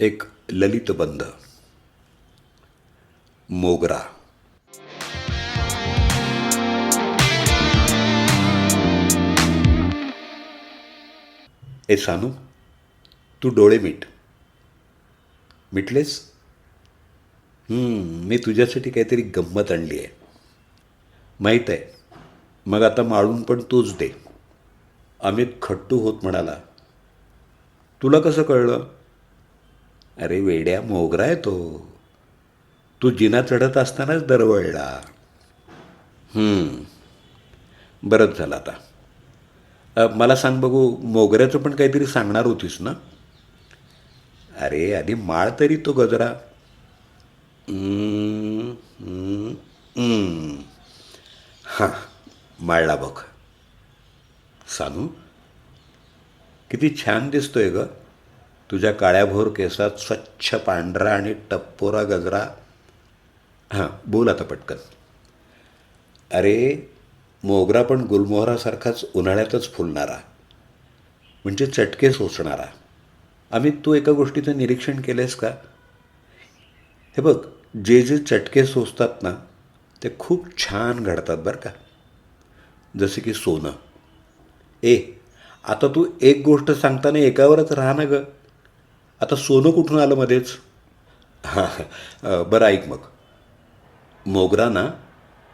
एक ललितबंध मोगरा. ए सानू तू डोळे मीट. मिटलेस? हम्म, मी तुझ्यासाठी काहीतरी गंमत आणली आहे. माहीत आहे मग आता माळून पण तूच दे. अमित खट्टू होत म्हणाला तुला कसं कळलं? अरे वेड्या मोगरा आहे तो. तू जिना चढत असतानाच दरवळला. बरंच झालं आता. मला सांग बघू मोगऱ्याचं पण काहीतरी सांगणार होतीस ना? अरे आधी माळ तरी तो गजरा. हां माळला बघ. सांगू किती छान दिसतोय ग. तुझ्या काळ्याभोर केसात स्वच्छ पांढरा आणि टप्पोरा गजरा. हां बोल आता पटकन. अरे मोगरा पण गुलमोहरासारखाच उन्हाळ्यातच फुलणारा. म्हणजे चटके सोसणारा. अमित तू एका गोष्टीचं निरीक्षण केलंयस का? हे बघ जे जे चटके सोसतात ना ते खूप छान घडतात बरं का. जसे की सोनं. ए आता तू एक गोष्ट सांगताना एकावरच राहा ना गं. आता सोनं कुठून आलं मध्येच? हां बरं ऐक मग. मोगरा ना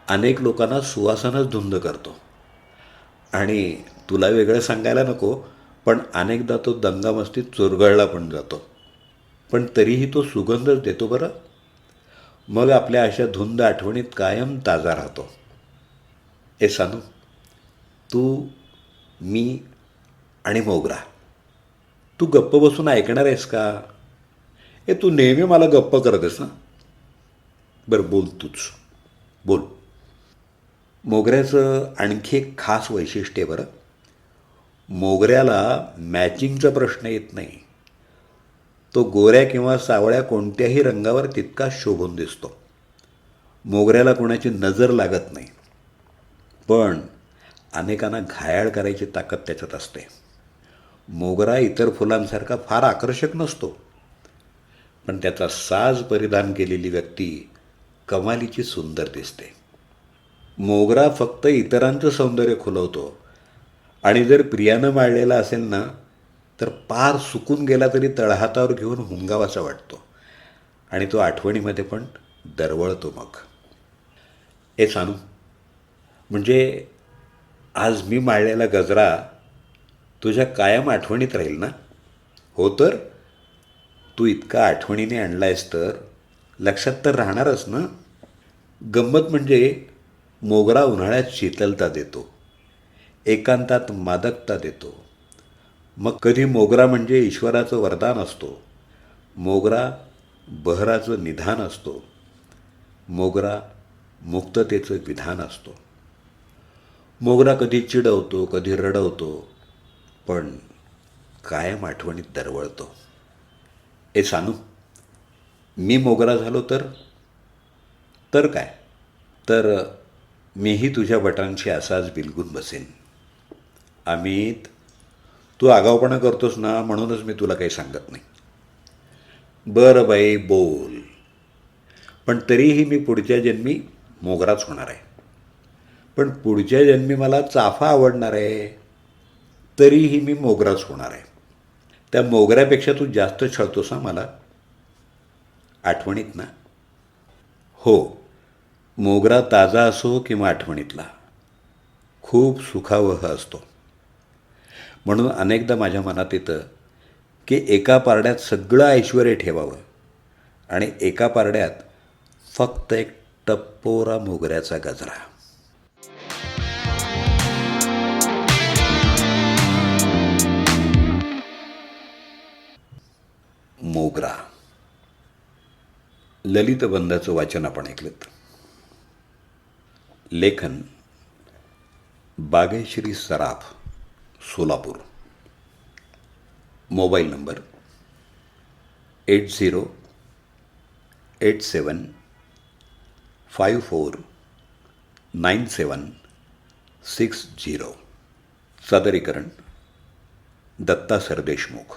अनेक लोकांना सुवासानंच धुंद करतो. आणि तुला वेगळं सांगायला नको पण अनेकदा तो दंगामस्तीत चुरगळला पण जातो. पण तरीही तो सुगंधच देतो बरं. मग आपल्या अशा धुंद आठवणीत कायम ताजा राहतो. ए सानू तू मी आणि मोगरा. तू गप्प बसून ऐकणार आहेस का? ए तू नेहमी मला गप्प करतेस ना? बरं बोल तूच. बोल. मोगऱ्याचं आणखी एक खास वैशिष्ट्य आहे बरं. मोगऱ्याला मॅचिंगचा प्रश्न येत नाही. तो गोऱ्या किंवा सावळ्या कोणत्याही रंगावर तितका शोभून दिसतो. मोगऱ्याला कोणाची नजर लागत नाही. पण अनेकांना घायाळ करायची ताकद त्याच्यात असते. मोगरा इतर फुलांसारखा फार आकर्षक नसतो. पण त्याचा साज परिधान केलेली व्यक्ती कमालीची सुंदर दिसते. मोगरा फक्त इतरांचं सौंदर्य खुलवतो. आणि जर प्रियानं माळलेला असेल ना तर पार सुकून गेला तरी तळहातावर घेऊन हुंगावासा वाटतो. आणि तो आठवणीमध्ये पण दरवळतो मग. हे सांगू म्हणजे आज मी माळलेला गजरा तुझ्या कायम आठवणीत राहील ना? हो तर? तू इतका आठवणीने आणला आहेस तर? लक्षात तर राहणारच ना? गंमत म्हणजे मोगरा उन्हाळ्यात शीतलता देतो. एकांतात मादकता देतो. मग कधी मोगरा म्हणजे ईश्वराचं वरदान असतो. मोगरा बहराचं निधान असतो. मोगरा मुक्ततेचं विधान असतो. मोगरा कधी चिडवतो कधी रडवतो पण कायम आठवणीत दरवळतो. ए सानू मी मोगरा झालो तर? तर काय? तर मीही तुझ्या बटांशी असाच बिलगून बसेन. अमित तू आगावपणा करतोस ना म्हणूनच मी तुला काही सांगत नाही. बरं बाई बोल. पण तरीही मी पुढच्या जन्मी मोगराच होणार आहे. पण पुढच्या जन्मी मला चाफा आवडणार आहे. तरीही मी मोगराच होणार आहे. त्या मोगऱ्यापेक्षा तू जास्त छळतोस हा मला आठवणीत ना? हो मोगरा ताजा असो किंवा आठवणीतला खूप सुखावह असतो. म्हणून अनेकदा माझ्या मनात येतं की एका पारड्यात सगळं ऐश्वर ठेवावं आणि एका पारड्यात फक्त एक टप्पोरा मोगऱ्याचा गजरा. मोगरा. ललित बंधाचं वाचन आपण ऐकलं लेखन Bageshri Saraf Solapur. Mobile number eight zero eight seven five four nine seven six zero. सादरीकरण Datta Sardeshmukh.